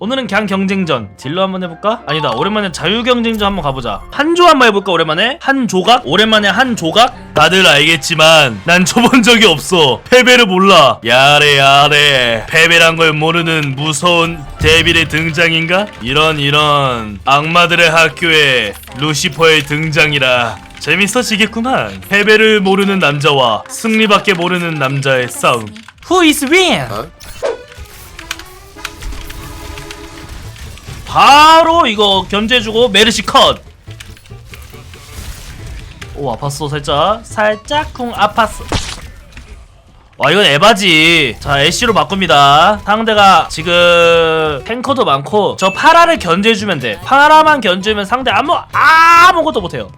오늘은 그냥 경쟁전 딜러 한번 해볼까? 아니다 오랜만에 자유 경쟁전 한번 가보자 한조 한번 해볼까 오랜만에? 한 조각? 오랜만에 한 조각? 다들 알겠지만 난 쳐본 적이 없어 패배를 몰라 야래 야래 패배란 걸 모르는 무서운 데빌의 등장인가? 이런 이런 악마들의 학교에 루시퍼의 등장이라 재밌어지겠구만 패배를 모르는 남자와 승리밖에 모르는 남자의 싸움 Who is win? 바로 이거 견제해주고 메르시 컷. 오 아팠어 살짝. 살짝 쿵 아팠어. 와 이건 에바지. 자 애쉬로 바꿉니다. 상대가 지금 탱커도 많고 저 파라를 견제해주면 돼. 파라만 견제하면 상대 아무 아무것도 못해요.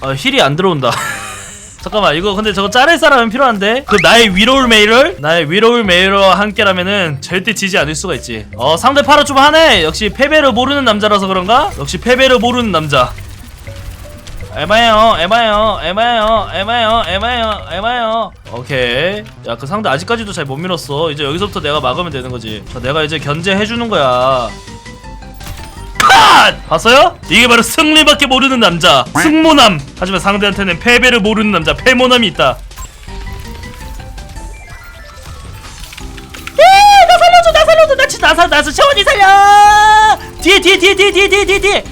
아 힐이 안 들어온다 잠깐만 이거 근데 저거 자를 사람은 필요한데? 그 나의 위로울 메이를 나의 위로울 메이러와 함께라면은 절대 지지 않을 수가 있지. 어 상대 파라 좀 하네! 역시 패배를 모르는 남자라서 그런가? 역시 패배를 모르는 남자. 에바예요 에바예요 에바예요 에바예요 에바예요 에바예요. 오케이. 야 그 상대 아직까지도 잘 못 밀었어. 이제 여기서부터 내가 막으면 되는 거지. 자 내가 이제 견제해주는 거야 컷! 봤어요? 이게 바로 승리밖에 모르는 남자. 승모남. 하지만 상대한테는 패배를 모르는 남자. 패모남이 있다. 예, 나 살려줘 나 살려줘. 나 진짜 나 살, 나서 채원이 살려! 뒤에 뒤에 뒤에 뒤에 뒤에 뒤에 뒤에 뒤에.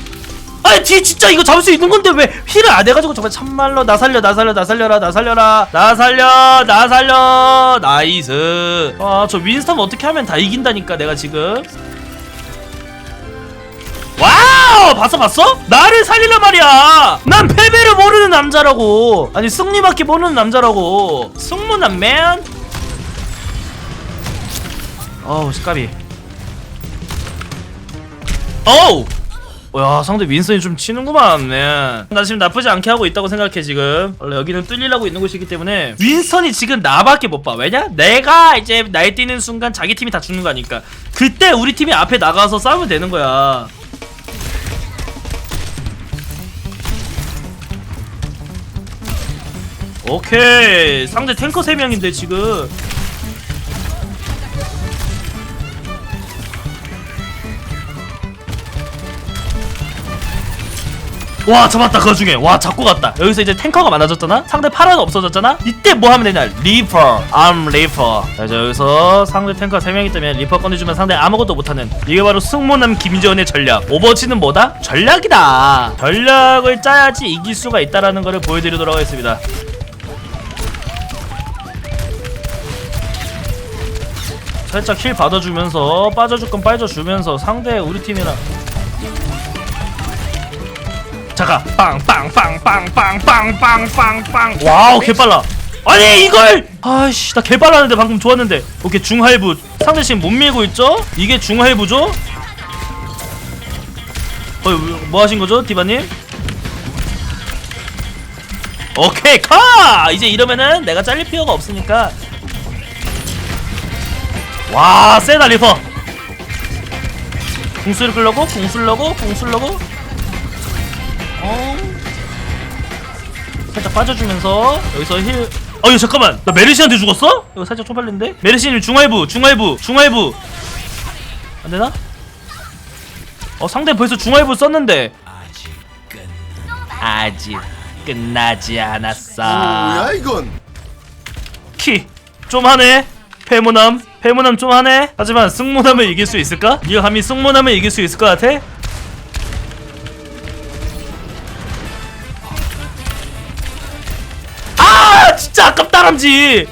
뒤에 진짜 이거 잡을 수 있는 건데 왜 힐을 안 해가지고 정말 참말로 나 살려 나 살려 나 살려라 나 살려라. 나 살려 나 살려. 나이스. 아 저 윈스턴 어떻게 하면 다 이긴다니까 내가 지금 와우 봤어 봤어? 나를 살리려 말이야. 난 패배를 모르는 남자라고. 아니 승리밖에 모르는 남자라고. 승무남 맨. 어우 스카비. 어우! 야 상대 윈선이 좀 치는구만 네. 나 지금 나쁘지 않게 하고 있다고 생각해 지금. 원래 여기는 뚫리려고 있는 곳이기 때문에 윈선이 지금 나밖에 못 봐. 왜냐? 내가 이제 날뛰는 순간 자기 팀이 다 죽는 거니까. 그때 우리 팀이 앞에 나가서 싸우면 되는 거야 오케이. 상대 탱커 3명인데 지금. 와 잡았다 그 중에. 와 잡고 갔다. 여기서 이제 탱커가 많아졌잖아? 상대 파라가 없어졌잖아? 이때 뭐 하면 되냐? 리퍼. 암 리퍼. 자 이제 여기서 상대 탱커 3명이 때문에 리퍼 꺼내주면 상대 아무것도 못하는 이게 바로 승모남 김지원의 전략. 오버워치는 뭐다? 전략이다. 전략을 짜야지 이길 수가 있다라는 것을 보여드리도록 하겠습니다 살짝 힐 받아주면서 빠져줄 건 빠져주면서 상대 우리 팀이랑. 잠깐 빵빵빵빵빵빵빵빵빵. 와우 개빨라. 아니 이걸! 아이씨 나 개빨랐는데 방금 좋았는데. 오케이 중할부. 상대 지금 못 밀고 있죠? 이게 중할부죠? 어, 뭐 하신 거죠 디바님? 오케이 카! 이제 이러면은 내가 잘릴 필요가 없으니까 와 세다 리퍼. 궁수를 끌려고 궁수려고 궁수려고. 어. 살짝 빠져주면서 여기서 힐. 어이 잠깐만. 나 메르시한테 죽었어? 이거 살짝 초발린데? 메르시님 중할부 중할부 중할부. 안되나? 어 상대 벌써 중할부 썼는데. 아직 끝나지 않았어. 뭐야 이건? 키. 좀 하네. 패모남 패모남 좀 하네 하지만 승모남을 이길 수 있을까? 네가 감히 승모남을 이길 수 있을 것 같아? 아 진짜 아깝다 람지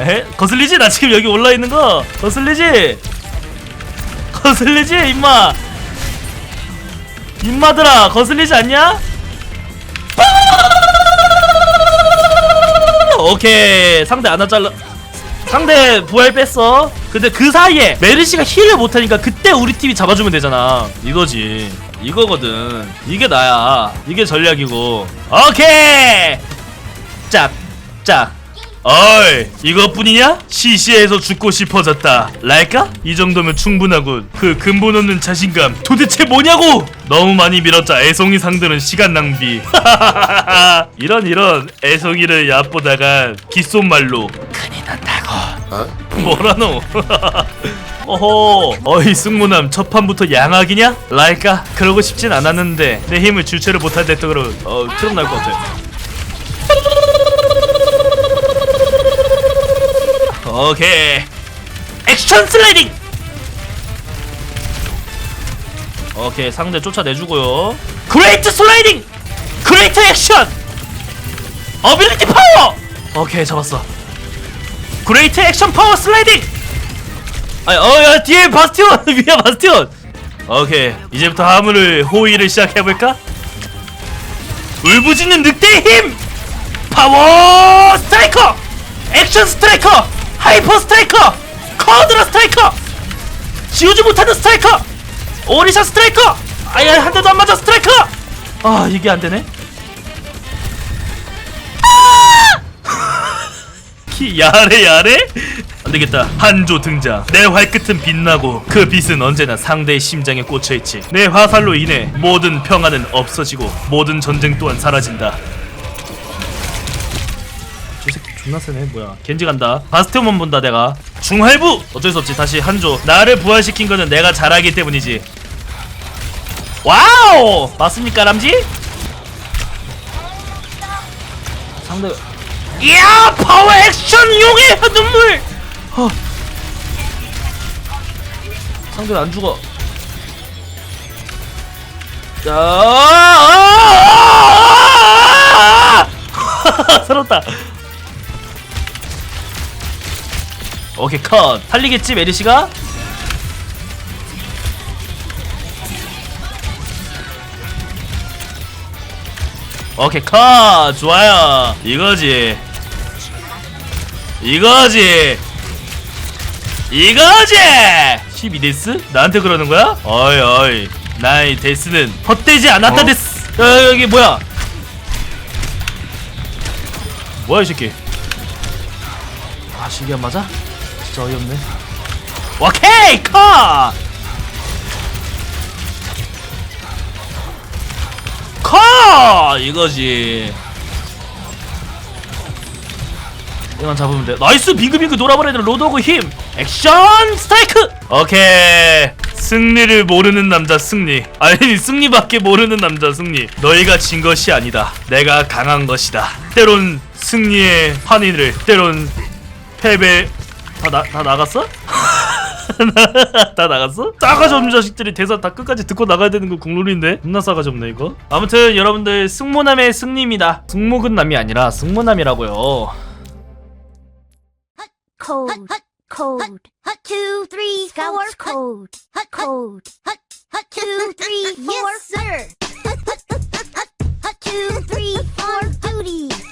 에? 거슬리지? 나 지금 여기 올라있는 거 거슬리지? 거슬리지 임마 임마들아 거슬리지 않냐? 오케이 상대 안나 잘라 상대 부활 뺐어. 근데 그 사이에 메르시가 힐을 못하니까 그때 우리 팀이 잡아주면 되잖아. 이거지. 이거거든. 이게 나야. 이게 전략이고. 오케이! 짝짝. 어이 이것뿐이냐? 시시해서 죽고 싶어졌다. 랄까? 이 정도면 충분하군 그 근본 없는 자신감. 도대체 뭐냐고! 너무 많이 밀었자 애송이 상대는 시간 낭비. 이런 이런 애송이를 얕보다가 귓속말로 큰일 난다고 뭐라노? 어허 어이 승무남 첫 판부터 양악이냐? 랄까? 그러고 싶진 않았는데 내 힘을 주체를 못할 그러 어 트럼 날 것 같아. 오케이. 액션 슬라이딩! 오케이 상대 쫓아내주고요. 그레이트 슬라이딩 그레이트 액션 어빌리티 파워 오케이 잡았어 그레이트 액션 파워 슬라이딩 아니 어 야 뒤에 바스티온! 위에 바스티온! 오케이 이제부터 화물을 호위를 시작해볼까? 울부짖는 늑대의 힘! 파워 스트라이커! 액션 스트라이커! 하이퍼 스트라이커! 커드라 스트라이커! 지우지 못하는 스트라이커! 오리샤 스트라이커! 아야 한 대도 안 맞아 스트라이커! 아 이게 안 되네 키 야래 야래? 안 되겠다. 한조 등장. 내 활끝은 빛나고 그 빛은 언제나 상대의 심장에 꽂혀있지. 내 화살로 인해 모든 평화는 없어지고 모든 전쟁 또한 사라진다. 저 새끼 존나 세네. 뭐야. 겐지 간다. 바스티온만 본다 내가. 중할부! 어쩔 수 없지. 다시 한조. 나를 부활시킨 거는 내가 잘하기 때문이지. 와우! 맞습니까 람지? 상대 이야 파워 액션 용의 눈물 어. 상대는 안 죽어 자 살았다 오케이 컷 살리겠지 메리시가 오케이 컷 좋아요 이거지 이거지 이거지 12데스? 나한테 그러는 거야? 어이 어이 나의 데스는 헛되지 않았다 어? 데스 야 여기 뭐야 뭐야 이 새끼 아 신기한 맞아? 진짜 어이없네 오케이 컷 컷! 이거지 이만 잡으면 돼 나이스! 빙글빙글 돌아버리는 로드오그 힘! 액션 스트라이크! 오케이. 승리를 모르는 남자 승리. 아니 승리밖에 모르는 남자 승리. 너희가 진 것이 아니다. 내가 강한 것이다. 때론 승리의 환희를 때론 패배. 다, 나, 다 나갔어? 다 나갔어? 싸가지 없는 자식들이 대사 다 끝까지 듣고 나가야 되는 거 국룰인데? 겁나 싸가지 없네 이거. 아무튼 여러분들 승모남의 승리입니다. 승모근 남이 아니라 승모남이라고요 cold, cold. Two, three, four. Cold, cold. Two, three, four. Yes, sir. Two, three, four. Duty.